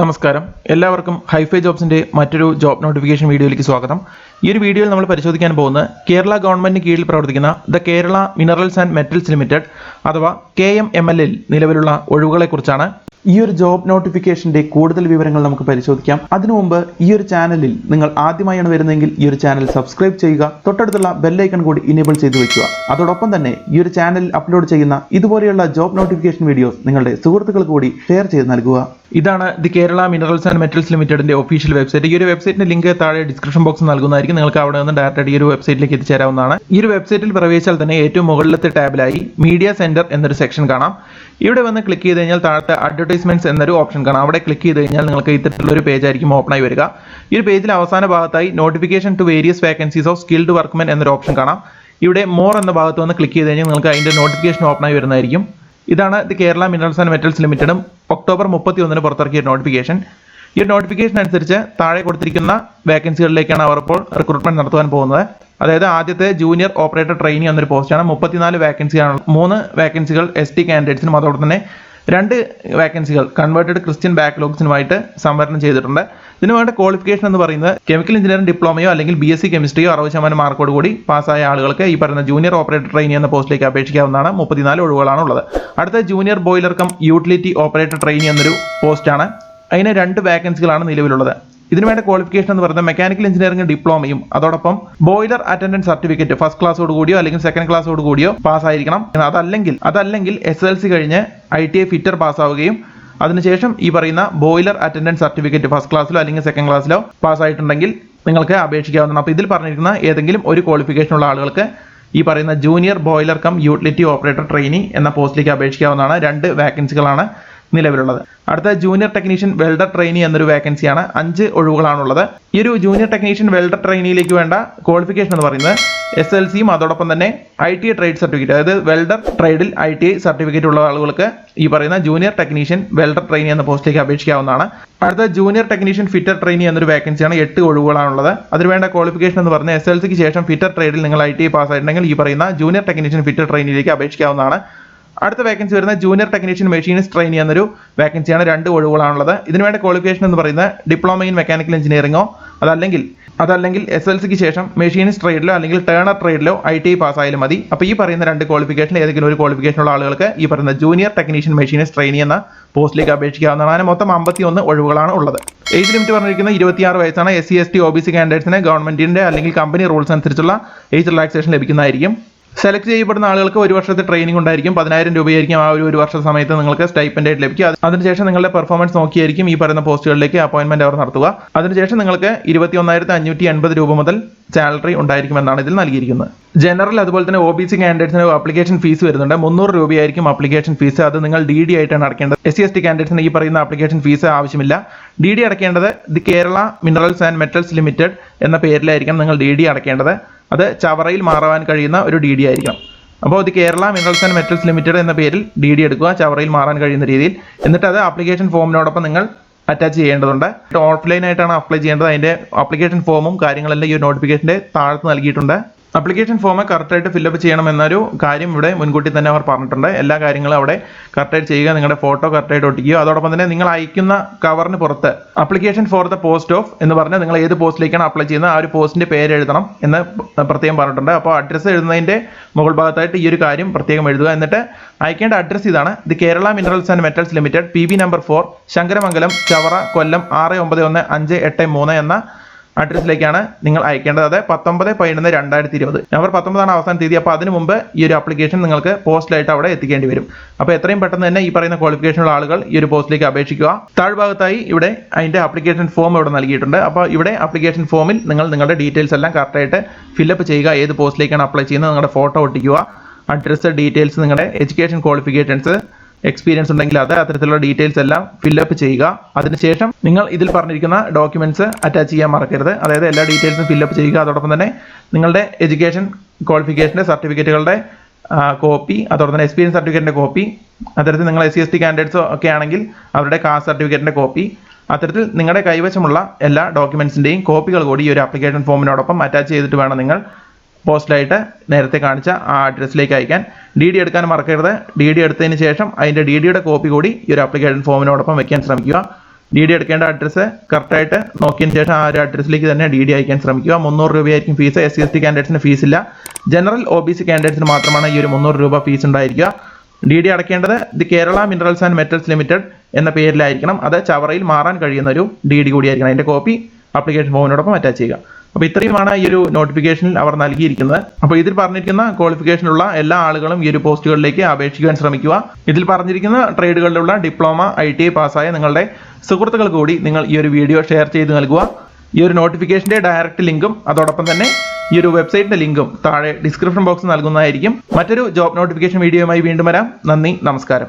നമസ്കാരം. എല്ലാവർക്കും ഹൈഫൈ ജോബ്സിന്റെ മറ്റൊരു ജോബ് നോട്ടിഫിക്കേഷൻ വീഡിയോയിലേക്ക് സ്വാഗതം. ഈ ഒരു വീഡിയോയിൽ നമ്മൾ പരിശോധിക്കാൻ പോകുന്നത് കേരള ഗവൺമെന്റിന് കീഴിൽ പ്രവർത്തിക്കുന്ന the Kerala minerals and metals limited അഥവാ കെ എം എം എൽ നിലവിലുള്ള ഒഴിവുകളെക്കുറിച്ചാണ്. ഈ ഒരു ജോബ് നോട്ടിഫിക്കേഷന്റെ കൂടുതൽ വിവരങ്ങൾ നമുക്ക് പരിശോധിക്കാം. അതിനു മുമ്പ് ഈ ഒരു ചാനലിൽ നിങ്ങൾ ആദ്യമായാണ് വരുന്നതെങ്കിൽ ഈ ഒരു ചാനൽ സബ്സ്ക്രൈബ് ചെയ്യുക. തൊട്ടടുത്തുള്ള ബെല്ലൈക്കൺ കൂടി ഇനേബിൾ ചെയ്തു വെക്കുക. അതോടൊപ്പം തന്നെ ഈ ഒരു ചാനലിൽ അപ്ലോഡ് ചെയ്യുന്ന ഇതുപോലെയുള്ള ജോബ് നോട്ടിഫിക്കേഷൻ വീഡിയോസ് നിങ്ങളുടെ സുഹൃത്തുക്കൾ കൂടി ഷെയർ ചെയ്ത് നൽകുക. ഇതാണ് the Kerala minerals and metals ലിമിറ്റഡിന്റെ ഒഫീഷ്യൽ വെബ്സൈറ്റ് ഈ ഒരു വെബ്സൈറ്റിന്റെ ലിങ്ക് താഴെ ഡിസ്ക്രിപ്ഷൻ ബോക്സ് നൽകുന്നതായിരിക്കും. നിങ്ങൾക്ക് അവിടെ നിന്ന് ഡയറക്റ്റ് ഈ ഒരു വെബ്സൈറ്റിലേക്ക് എത്തിച്ചേരാവുന്നതാണ്. ഈ ഒരു വെബ്സൈറ്റിൽ പ്രവേശിച്ചാൽ തന്നെ ഏറ്റവും മുകളിലത്തെ ടാബിലായി മീഡിയ സെന്റർ എന്നൊരു സെക്ഷൻ കാണാം. ഇവിടെ വന്ന് ക്ലിക്ക് ചെയ്ത് കഴിഞ്ഞാൽ താഴത്തെ അഡ്വർടൈസ്മെന്റ്സ് എന്നൊരു ഓപ്ഷൻ കാണാം. അവിടെ ക്ലിക്ക് ചെയ്ത് കഴിഞ്ഞാൽ നിങ്ങൾക്ക് ഇത്തരത്തിലുള്ള ഒരു പേജ് ആയിരിക്കും ഓപ്പൺ ആയി വരിക. ഈ ഒരു പേജിൽ അവസാന ഭാഗത്തായി notification to various vacancies of skilled workmen എന്നൊരു ഓപ്ഷൻ കാണാം. ഇവിടെ മോർ എന്ന ഭാഗത്ത് വന്ന് ക്ലിക്ക് ചെയ്ത് കഴിഞ്ഞാൽ നിങ്ങൾക്ക് അതിന്റെ നോട്ടിഫിക്കേഷൻ ഓപ്പൺ ആയി വരുന്നതായിരിക്കും. ഇതാണ് the Kerala minerals and metals ലിമിറ്റഡും October മുപ്പത്തി ഒന്നിന് പുറത്തിറക്കിയ നോട്ടിഫിക്കേഷൻ ഈ നോട്ടിഫിക്കേഷൻ അനുസരിച്ച് താഴെ കൊടുത്തിരിക്കുന്ന വേക്കൻസികളിലേക്കാണ് അവർ ഇപ്പോൾ റിക്രൂട്ട്മെന്റ് നടത്തുവാൻ പോകുന്നത്. അതായത് ആദ്യത്തെ ജൂനിയർ ഓപ്പറേറ്റർ ട്രെയിനി എന്നൊരു പോസ്റ്റാണ് മുപ്പത്തിനാല് വേക്കൻസിയാണ് മൂന്ന് വേക്കൻസികൾ എസ് ടി കാൻഡിഡേറ്റ്സിനും അതോടൊപ്പം തന്നെ രണ്ട് വേക്കൻസികൾ കൺവേർട്ടഡ് ക്രിസ്ത്യൻ ബാക്ക്ലോഗ്സിനുമായിട്ട് സംവരണം ചെയ്തിട്ടുണ്ട്. ഇതിനു വേണ്ട ക്വാളിഫിക്കേഷൻ എന്ന് പറയുന്നത് കെമിക്കൽ എഞ്ചിനീയറിംഗ് ഡിപ്ലോമയോ അല്ലെങ്കിൽ ബി എസ് സി കെമിസ്ട്രിയോ അറുപത് ശതമാനം മാർക്കോട് കൂടി പാസ്സായ ആളുകൾക്ക് ഈ പറയുന്ന ജൂനിയർ ഓപ്പറേറ്റർ ട്രെയിനി എന്ന പോസ്റ്റിലേക്ക് അപേക്ഷിക്കാവുന്നതാണ് മുപ്പത്തിനാല് ഒഴിവുകളാണ് ഉള്ളത് അടുത്ത junior boiler cum utility operator trainee എന്നൊരു പോസ്റ്റാണ് അതിന് രണ്ട് വേക്കൻസികളാണ് നിലവിലുള്ളത്. ഇതിനു വേണ്ട ക്വാളിഫിക്കേഷൻ എന്ന് പറയുന്നത് മെക്കാനിക്കൽ എഞ്ചിനീയറിംഗ് ഡിപ്ലോമയും അതോടൊപ്പം ബോയിലർ അറ്റൻഡൻസ് സർട്ടിഫിക്കറ്റ് ഫസ്റ്റ് ക്ലാസ്സോട് കൂടിയോ അല്ലെങ്കിൽ സെക്കൻഡ് ക്ലാസ്സോട് കൂടിയോ പാസ്സായിരിക്കണം അതല്ലെങ്കിൽ അതല്ലെങ്കിൽ എസ് എൽ സി കഴിഞ്ഞ് ഐ ടി ഐ ഫിറ്റർ പാസ്സാവുകയും അതിനുശേഷം ഈ പറയുന്ന ബോയിലർ അറ്റൻഡൻസ് സർട്ടിഫിക്കറ്റ് ഫസ്റ്റ് ക്ലാസ്സിലോ അല്ലെങ്കിൽ സെക്കൻഡ് ക്ലാസ്സിലോ പാസ്സായിട്ടുണ്ടെങ്കിൽ നിങ്ങൾക്ക് അപേക്ഷിക്കാവുന്നതാണ്. അപ്പോൾ ഇതിൽ പറഞ്ഞിരിക്കുന്ന ഏതെങ്കിലും ഒരു ക്വാളിഫിക്കേഷൻ ഉള്ള ആളുകൾക്ക് ഈ പറയുന്ന junior boiler cum utility operator trainee എന്ന പോസ്റ്റിലേക്ക് അപേക്ഷിക്കാവുന്നതാണ്. രണ്ട് വേക്കൻസികളാണ് നിലവിലുള്ളത്. അടുത്ത ജൂനിയർ ടെക്നീഷ്യൻ വെൽഡർ ട്രെയിനി എന്നൊരു വേക്കൻസിയാണ് അഞ്ച് ഒഴിവുകളാണുള്ളത്. ഈ ഒരു ജൂനിയർ ടെക്നീഷ്യൻ വെൽഡർ ട്രെയിനിയിലേക്ക് വേണ്ട ക്വാളിഫിക്കേഷൻ എന്ന് പറയുന്നത് എസ് എൽ സിയും അതോടൊപ്പം തന്നെ I T I trade certificate അതായത് വെൽഡർ ട്രേഡിൽ ഐ ടി ഐ സർട്ടിഫിക്കറ്റ് ഉള്ള ആളുകൾക്ക് ഈ പറയുന്ന ജൂനിയർ ടെക്നീഷ്യൻ വെൽഡർ ട്രെയിനി എന്ന പോസ്റ്റിലേക്ക് അപേക്ഷിക്കാവുന്നതാണ്. അടുത്ത ജൂനിയർ ടെക്നീഷ്യൻ ഫിറ്റർ ട്രെയിനി എന്നൊരു വേക്കൻസിയാണ് എട്ട് ഒഴിവുകളാണുള്ളത്. അതിന് വേണ്ട ക്വാളിഫിക്കേഷൻ എന്ന് പറഞ്ഞാൽ എസ് എൽ സിക്ക് ശേഷം ഫിറ്റർ ട്രേഡിൽ നിങ്ങൾ ഐ ടി ഐ പാസ്സായിട്ടുണ്ടെങ്കിൽ ഈ പറയുന്ന ജൂനിയർ ടെക്നീഷ്യൻ ഫിറ്റർ ട്രെയിനിയിലേക്ക് അപേക്ഷിക്കാവുന്നതാണ്. അടുത്ത വേക്കൻസി വരുന്ന ജൂനിയർ ടെക്നീഷ്യൻ മെഷീനിസ്റ്റ് ട്രെയിനി എന്നൊരു വേക്കൻസിയാണ് രണ്ട് ഒഴിവുകളാണുള്ളത്. ഇതിന് വേണ്ട ക്വാളിഫിക്കേഷൻ എന്ന് പറയുന്നത് ഡിപ്ലോമ ഇൻ മെക്കാനിക്കൽ എഞ്ചിനീയറിംഗോ അതല്ലെങ്കിൽ അതല്ലെങ്കിൽ എസ് എൽ സിക്ക് ശേഷം മെഷീനിസ്റ്റ് ട്രേഡിലോ അല്ലെങ്കിൽ ടേണർ ട്രേഡിലോ ഐ ടി ഐ പാസ്സായാലും മതി. അപ്പോൾ ഈ പറയുന്ന രണ്ട് ക്വാളിഫിക്കേഷൻ ഏതെങ്കിലും ഒരു ക്വാളിഫിക്കേഷനുള്ള ആളുകൾക്ക് ഈ പറയുന്ന ജൂനിയർ ടെക്നീഷ്യൻ മെഷീനിസ്റ്റ് ട്രെയിനി എന്ന പോസ്റ്റിലേക്ക് അപേക്ഷിക്കാവുന്നതാണ്. അങ്ങനെ മൊത്തം അമ്പത്തി ഒന്ന് ഒഴിവുകളാണ് ഉള്ളത്. ഏജ് ലിമിറ്റ് പറഞ്ഞിരിക്കുന്നത് ഇരുപത്തിയാറ് വയസ്സാണ്. S C S T O B C കാൻഡിഡേറ്റ്സിന് ഗവൺമെന്റിന്റെ അല്ലെങ്കിൽ കമ്പനി റൂൾസ് അനുസരിച്ചുള്ള ഏജ് റിലാക്സേഷൻ ലഭിക്കുന്നതായിരിക്കും. സെലക്ട് ചെയ്യപ്പെടുന്ന ആളുകൾക്ക് ഒരു വർഷത്തെ ട്രെയിനിങ് ഉണ്ടായിരിക്കും. പതിനായിരം രൂപയായിരിക്കും ആ ഒരു ഒരു വർഷ സമയത്ത് നിങ്ങൾക്ക് സ്റ്റൈപ്പൻഡ് ആയിട്ട് ലഭിക്കും അതിനുശേഷം നിങ്ങളുടെ പെർഫോമൻസ് നോക്കിയായിരിക്കും ഈ പറയുന്ന പോസ്റ്റുകളിലേക്ക് അപ്പോയിന്റ്മെന്റ് അവർ നടത്തുക. അതിനുശേഷം നിങ്ങൾക്ക് ഇരുപത്തി ഒന്നായിരത്തി അഞ്ഞൂറ്റി എൺപത് രൂപ മുതൽ സാലറി ഉണ്ടായിരിക്കും എന്നാണ് ഇതിൽ നൽകിയിരിക്കുന്നത്. ജനറൽ അതുപോലെ തന്നെ ഒ ബി സി കാൻഡിഡേറ്റ്സിന് അപ്ലിക്കേഷൻ ഫീസ് വരുന്നുണ്ട്. മുന്നൂറ് രൂപയായിരിക്കും അപ്ലിക്കേഷൻ ഫീസ് അത് നിങ്ങൾ ഡി ഡി ആയിട്ടാണ് അടക്കേണ്ടത് എസ് സി എസ് ടി കാൻഡിഡേറ്റ്സിന് ഈ പറയുന്ന അപ്ലിക്കേഷൻ ഫീസ് ആവശ്യമില്ല. D D അടക്കേണ്ടത് the Kerala minerals and metals limited എന്ന പേരിലായിരിക്കും നിങ്ങൾ ഡി ഡി അടക്കേണ്ടത് അത് ചവറയിൽ മാറാൻ കഴിയുന്ന ഒരു ഡി ഡി ആയിരിക്കണം. അപ്പോൾ ഇത് Kerala minerals and metals limited എന്ന പേരിൽ ഡി ഡി എടുക്കുക ചവറയിൽ മാറാൻ കഴിയുന്ന രീതിയിൽ. എന്നിട്ട് അത് ആപ്ലിക്കേഷൻ ഫോമിനോടൊപ്പം നിങ്ങൾ അറ്റാച്ച് ചെയ്യേണ്ടതുണ്ട്. ഓഫ്ലൈൻ ആയിട്ടാണ് അപ്ലൈ ചെയ്യേണ്ടത്. അതിന്റെ ആപ്ലിക്കേഷൻ ഫോമും കാര്യങ്ങളെല്ലാം ഈ നോട്ടിഫിക്കേഷന്റെ താഴത്ത് നൽകിയിട്ടുണ്ട്. അപ്ലിക്കേഷൻ ഫോം കറക്റ്റായിട്ട് ഫില്ലപ്പ് ചെയ്യണം എന്നൊരു കാര്യം ഇവിടെ മുൻകൂട്ടി തന്നെ അവർ പറഞ്ഞിട്ടുണ്ട്. എല്ലാ കാര്യങ്ങളും അവിടെ കറക്റ്റായിട്ട് ചെയ്യുക നിങ്ങളുടെ ഫോട്ടോ കറക്റ്റായിട്ട് ഒട്ടിക്കുക. അതോടൊപ്പം തന്നെ നിങ്ങൾ അയക്കുന്ന കവറിന് പുറത്ത് application for the post of എന്ന് പറഞ്ഞാൽ നിങ്ങൾ ഏത് പോസ്റ്റിലേക്കാണ് അപ്ലൈ ചെയ്യുന്നത് ആ ഒരു പോസ്റ്റിന്റെ പേര് എഴുതണം എന്ന് പ്രത്യേകം പറഞ്ഞിട്ടുണ്ട്. അപ്പോൾ അഡ്രസ്സ് എഴുതുന്നതിന്റെ മുകൾ ഭാഗത്തായിട്ട് ഈ ഒരു കാര്യം പ്രത്യേകം എഴുതുക. എന്നിട്ട് അയക്കേണ്ട അഡ്രസ്സ് ഇതാണ്. The Kerala minerals and metals limited P B number four Sankaramangalam Chavara Kollam ആറ് ഒമ്പത് ഒന്ന് അഞ്ച് എട്ട് മൂന്ന് എന്ന അഡ്രസ്സിലേക്കാണ് നിങ്ങൾ അയക്കേണ്ടത്. അത് പത്തൊമ്പത് പതിനൊന്ന് രണ്ടായിരത്തി ഇരുപത് നവംബർ പത്തൊമ്പതാണ് അവസാന തീയതി. അപ്പോൾ അതിന് മുമ്പ് ഈ ഒരു അപ്ലിക്കേഷൻ നിങ്ങൾക്ക് പോസ്റ്റിലായിട്ട് അവിടെ എത്തിക്കേണ്ടി വരും. അപ്പോൾ എത്രയും പെട്ടെന്ന് തന്നെ ഈ പറയുന്ന ക്വാളിഫിക്കേഷനുള്ള ആളുകൾ ഈ ഒരു പോസ്റ്റിലേക്ക് അപേക്ഷിക്കുക. താഴ്ഭാഗത്തായി ഇവിടെ അതിന്റെ അപ്ലിക്കേഷൻ ഫോം ഇവിടെ നൽകിയിട്ടുണ്ട്. അപ്പോൾ ഇവിടെ അപ്ലിക്കേഷൻ ഫോമിൽ നിങ്ങൾ നിങ്ങളുടെ ഡീറ്റെയിൽസ് എല്ലാം കറക്റ്റായിട്ട് ഫില്ലപ്പ് ചെയ്യുക. ഏത് പോസ്റ്റിലേക്കാണ് അപ്ലൈ ചെയ്യുന്നത്? നിങ്ങളുടെ ഫോട്ടോ ഒട്ടിക്കുക. അഡ്രസ്സ് ഡീറ്റെയിൽസ് നിങ്ങളുടെ എഡ്യൂക്കേഷൻ ക്വാളിഫിക്കേഷൻസ് എക്സ്പീരിയൻസ് ഉണ്ടെങ്കിൽ അത് അത്തരത്തിലുള്ള ഡീറ്റെയിൽസ് എല്ലാം ഫില്ലപ്പ് ചെയ്യുക. അതിനുശേഷം നിങ്ങൾ ഇതിൽ പറഞ്ഞിരിക്കുന്ന ഡോക്യുമെന്റ്സ് അറ്റാച്ച് ചെയ്യാൻ മറക്കരുത്. അതായത് എല്ലാ ഡീറ്റെയിൽസും ഫില്ലപ്പ് ചെയ്യുക. അതോടൊപ്പം തന്നെ നിങ്ങളുടെ എഡ്യൂക്കേഷൻ ക്വാളിഫിക്കേഷന്റെ സർട്ടിഫിക്കറ്റുകളുടെ കോപ്പി അതോടൊപ്പം തന്നെ എക്സ്പീരിയൻസ് സർട്ടിഫിക്കറ്റിന്റെ കോപ്പി അത്തരത്തിൽ നിങ്ങൾ S C S T candidates ഒക്കെ ആണെങ്കിൽ അവരുടെ കാസ്റ്റ് സർട്ടിഫിക്കറ്റിന്റെ കോപ്പി അത്തരത്തിൽ നിങ്ങളുടെ കൈവശമുള്ള എല്ലാ ഡോക്യുമെന്റ്സിന്റെയും കോപ്പികൾ കൂടി ഈ ഒരു ആപ്ലിക്കേഷൻ ഫോമിനോടൊപ്പം അറ്റാച്ച് ചെയ്തിട്ട് വേണം നിങ്ങൾ പോസ്റ്റിലായിട്ട് നേരത്തെ കാണിച്ച ആ അഡ്രസ്സിലേക്ക് അയക്കാൻ ഡി ഡി എടുക്കാൻ മറക്കരുത്. ഡി ഡി എടുത്തതിന് ശേഷം അതിന്റെ ഡി ഡിയുടെ കോപ്പി കൂടി ഈ ഒരു ആപ്ലിക്കേഷൻ ഫോമിനോടൊപ്പം വെക്കാൻ ശ്രമിക്കുക. ഡി ഡി എടുക്കേണ്ട അഡ്രസ്സ് കറക്റ്റായിട്ട് നോക്കിയതിന് ശേഷം ആ ഒരു അഡ്രസ്സിലേക്ക് തന്നെ ഡി ഡി അയക്കാൻ ശ്രമിക്കുക. മുന്നൂറ് രൂപയായിരിക്കും fees S C S T കാൻഡിഡേറ്റ്സിന് ഫീസില്ല ജനറൽ ഒ ബി സി കാൻഡിഡേറ്റ്സിന് മാത്രമാണ് ഈ ഒരു മുന്നൂറ് രൂപ ഫീസ് ഉണ്ടായിരിക്കുക. ഡി ഡി അടയ്ക്കേണ്ടത് the Kerala minerals and metals limited എന്ന പേരിലായിരിക്കണം. അത് ചവറയിൽ മാറാൻ കഴിയുന്ന ഒരു ഡി ഡി കൂടിയായിരിക്കണം. അതിന്റെ കോപ്പി അപ്ലിക്കേഷൻ ഫോമിനോടൊപ്പം അറ്റാച്ച് ചെയ്യുക. അപ്പോൾ ഇത്രയുമാണ് ഈ ഒരു നോട്ടിഫിക്കേഷനിൽ അവർ നൽകിയിരിക്കുന്നത്. അപ്പോൾ ഇതിൽ പറഞ്ഞിരിക്കുന്ന ക്വാളിഫിക്കേഷനുള്ള എല്ലാ ആളുകളും ഈ ഒരു പോസ്റ്റുകളിലേക്ക് അപേക്ഷിക്കാൻ ശ്രമിക്കുക. ഇതിൽ പറഞ്ഞിരിക്കുന്ന ട്രേഡുകളിലുള്ള ഡിപ്ലോമ ഐ ടി ഐ പാസ്സായ നിങ്ങളുടെ സുഹൃത്തുക്കൾ കൂടി നിങ്ങൾ ഈ ഒരു വീഡിയോ ഷെയർ ചെയ്ത് നൽകുക. ഈ ഒരു നോട്ടിഫിക്കേഷന്റെ ഡയറക്റ്റ് ലിങ്കും അതോടൊപ്പം തന്നെ ഈ ഒരു വെബ്സൈറ്റിന്റെ ലിങ്കും താഴെ ഡിസ്ക്രിപ്ഷൻ ബോക്സ് നൽകുന്നതായിരിക്കും. മറ്റൊരു ജോബ് നോട്ടിഫിക്കേഷൻ വീഡിയോയുമായി വീണ്ടും വരാം. നന്ദി നമസ്കാരം.